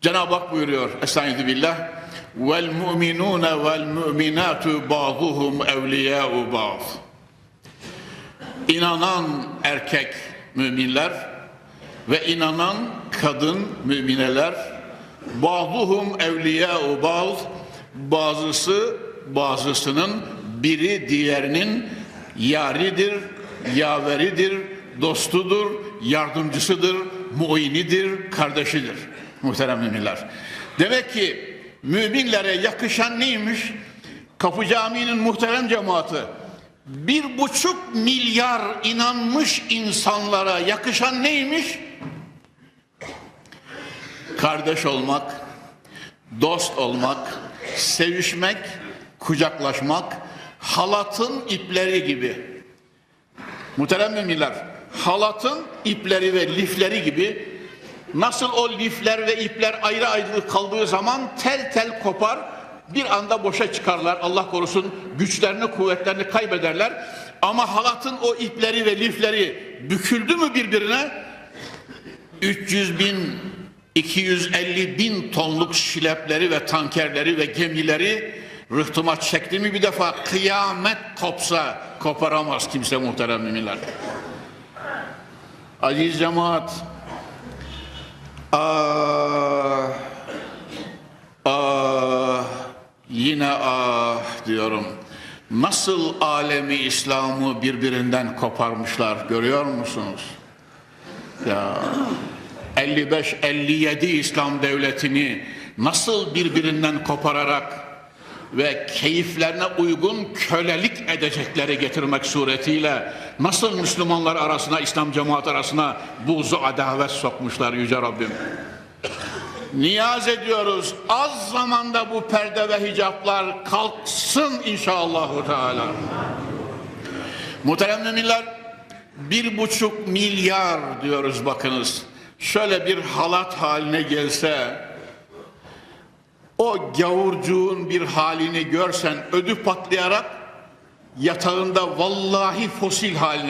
Cenab-ı Hak buyuruyor Estaizu billah vel mu'minune vel mu'minatu ba'duhum evliya'u ba'd. İnanan erkek müminler ve inanan kadın mümineler ba'duhum evliya'u ba'd. Bazısı bazısının biri diğerinin yaridir, yaveridir, dostudur, yardımcısıdır, muinidir, kardeşidir. Muhterem müminler. Demek ki müminlere yakışan neymiş? Kapı Camii'nin muhterem cemaati bir buçuk milyar inanmış insanlara yakışan neymiş? Kardeş olmak, dost olmak, sevişmek, kucaklaşmak, halatın ipleri gibi. Muhterem müminler, halatın ipleri ve lifleri gibi nasıl o lifler ve ipler ayrı ayrı kaldığı zaman tel tel kopar, bir anda boşa çıkarlar. Allah korusun güçlerini, kuvvetlerini kaybederler. Ama halatın o ipleri ve lifleri büküldü mü birbirine 300 bin 250 bin tonluk şilepleri ve tankerleri ve gemileri rıhtıma çekti mi bir defa kıyamet kopsa koparamaz kimse muhterem müminler. Aziz cemaat ah ah yine ah diyorum. Nasıl alemi İslam'ı birbirinden koparmışlar görüyor musunuz? Ya 55-57 İslam devletini nasıl birbirinden kopararak ve keyiflerine uygun kölelik edecekleri getirmek suretiyle nasıl Müslümanlar arasına, İslam cemaat arasına buzu adavet sokmuşlar Yüce Rabbim. Niyaz ediyoruz az zamanda bu perde ve hicaplar kalksın inşallahü teala. Muhterem müminler bir buçuk milyar diyoruz bakınız. Şöyle bir halat haline gelse o gavurcuğun bir halini görsen ödü patlayarak yatağında vallahi fosil haline